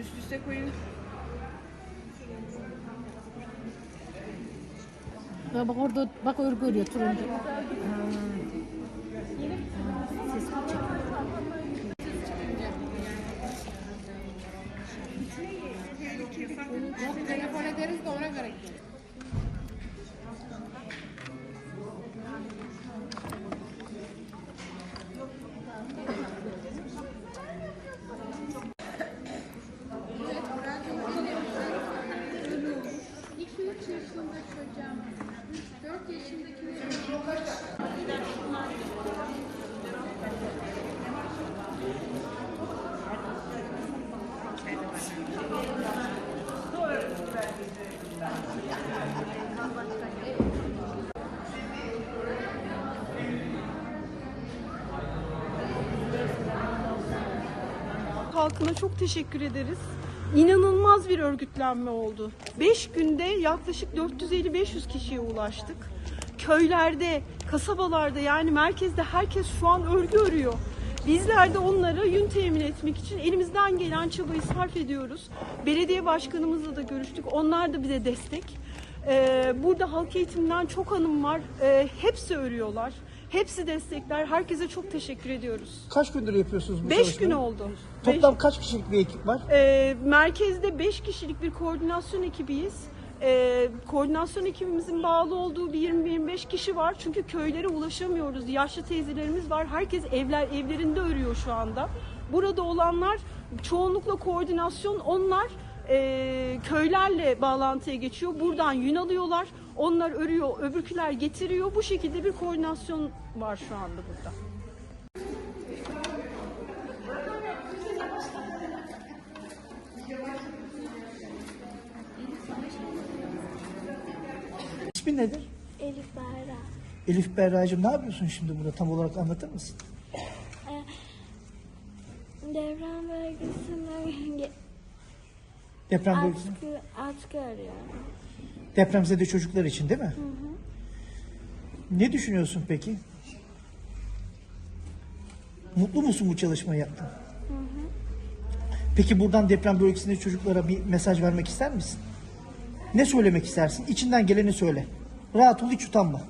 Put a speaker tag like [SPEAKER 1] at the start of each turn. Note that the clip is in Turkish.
[SPEAKER 1] Üst üste koyun.
[SPEAKER 2] Ya bak orada bak örgü örüyor turuncu.
[SPEAKER 1] Telefon ederiz de ona göre gideriz.
[SPEAKER 3] Halkına çok teşekkür ederiz. İnanılmaz bir örgütlenme oldu. 5 günde yaklaşık 450-500 kişiye ulaştık. Köylerde, kasabalarda yani merkezde herkes şu an örgü örüyor. Bizler de onlara yün temin etmek için elimizden gelen çabayı sarf ediyoruz. Belediye başkanımızla da görüştük. Onlar da bize destek. Ee, burada halk eğitiminden çok hanım var. Ee, hepsi örüyorlar. Hepsi destekler. Herkese çok teşekkür ediyoruz.
[SPEAKER 4] Kaç gündür yapıyorsunuz bu
[SPEAKER 3] 5
[SPEAKER 4] çalışmayı?
[SPEAKER 3] gün oldu.
[SPEAKER 4] Toplam kaç kişilik bir ekip var?
[SPEAKER 3] Ee, merkezde 5 kişilik bir koordinasyon ekibiyiz. Ee, koordinasyon ekibimizin bağlı olduğu bir 20-25 kişi var. Çünkü köylere ulaşamıyoruz. Yaşlı teyzelerimiz var. Herkes evler evlerinde örüyor şu anda. Burada olanlar çoğunlukla koordinasyon. Onlar e, köylerle bağlantıya geçiyor. Buradan yün alıyorlar. Onlar örüyor, öbürküler getiriyor. Bu şekilde bir koordinasyon var şu anda burada.
[SPEAKER 4] İsmin nedir?
[SPEAKER 5] Elif Bahra.
[SPEAKER 4] Elif Berra'cığım ne yapıyorsun şimdi burada tam olarak anlatır mısın?
[SPEAKER 5] Deprem bölgesinde
[SPEAKER 4] Deprem bölgesi.
[SPEAKER 5] atkı, atkı arıyorum.
[SPEAKER 4] Depremzede çocuklar için değil mi? Ne düşünüyorsun peki? Mutlu musun bu çalışmayı yaptın? Peki buradan deprem bölgesindeki çocuklara bir mesaj vermek ister misin? Ne söylemek istersin? İçinden geleni söyle. Rahat ol hiç utanma.